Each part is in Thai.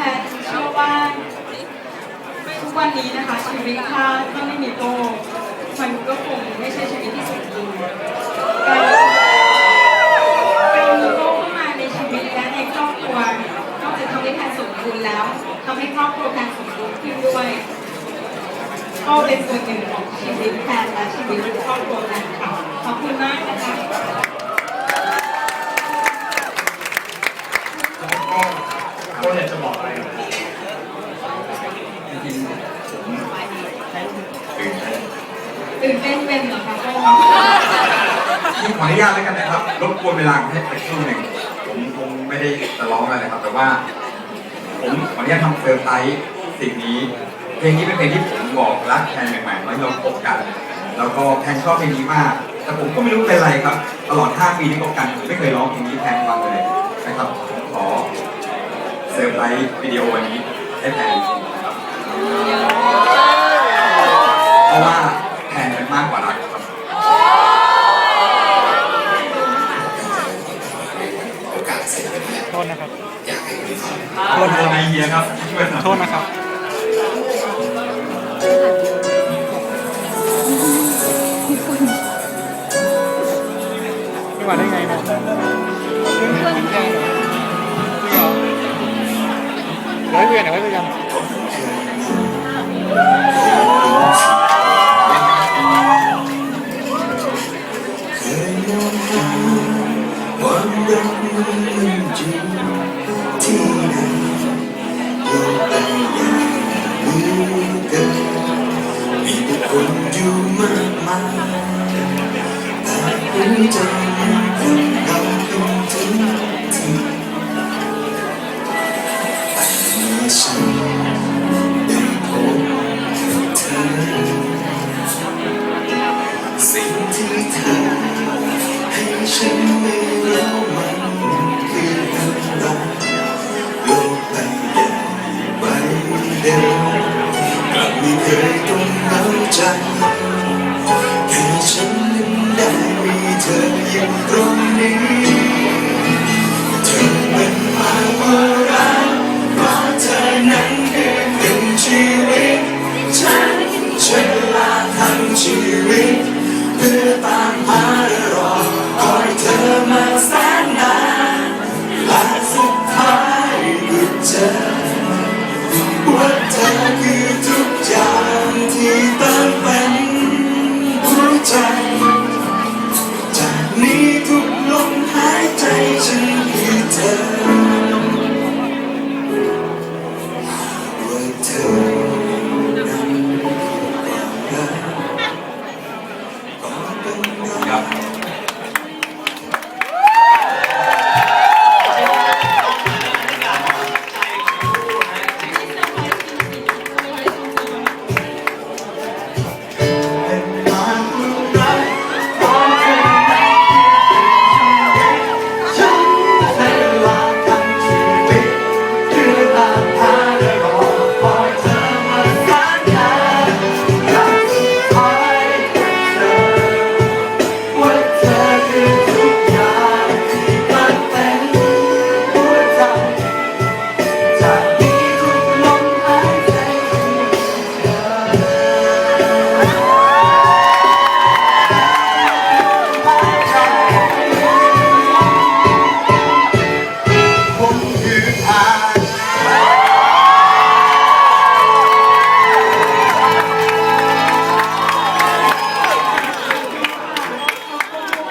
ทนเชื่อว่าทุกวันนี้นะคะชีวิตถ้าถ้าไม่มีโก้มันก็คงไม่ใช่ชีวิตที่สมบูรณ์การมีโก้เข้ามาในชีวิตและในครอบครัวนอกจากทำให้แทนสมบูรณ์แล้วทำให้ครอบครัวแทนสมบูรณ์ขึ้นด้วยก็เป็นส่วนหนึ่งของชีวิตแทนและชีวิตครอบครัวแทนค่ะ ริงตื่นเต้นเป็นเหรอคะโก้นี่ขออนุญาตแล้วกันนะครับรบกวนเวลาให้ไปช่วงหนึ่งผมคงไม่ได้จะร้องอะไรนะครับ แต่ว่า ผมขออนุญาตทำเซอร์ไพรส์สิ่งนี้ เพลงนี้เป็นเพลงที่ผมบอกรักแทนใหม่ๆตอนที่เราคบกัน แล้วก็แทนชอบเพลงนี้มาก แต่ผมก็ไม่รู้เป็นไรครับ ตลอด 5 ปีที่คบกันผมไม่เคยร้องเพลงนี้แทนฟังเลยนะครับผมขอเซอร์ไพรส์วิดีโอวันนี้ให้แทน เพราะว่าแทนเป็นมากกว่ารักครับโอกาสเสร็จแล้วเนี่ยโทษนะครับ อยากให้คุณฟังโทษนะไอเฮียครับช่วยหน่อยโทษนะครับไม่มาได้ไงเนี่ยจริงเหรอเดี๋ยวให้คุยนเดี๋ยวให้คุยกัน ยมองหาความรักมันจนที่ไหนกใบใหญ่เหมือนเดิมมีผู้คนอยู่มากมายแต่หัวใจ ง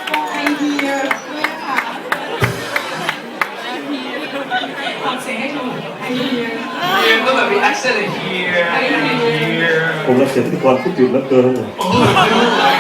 คือทาเดียด้วยค่ะทำเสียงให้ถูกไอเดียเรียนก็แบบมี accent here here ผมรักเสียงพิธีกรพูดผิดแล้วเกินโอ้ยไม่รู้เลย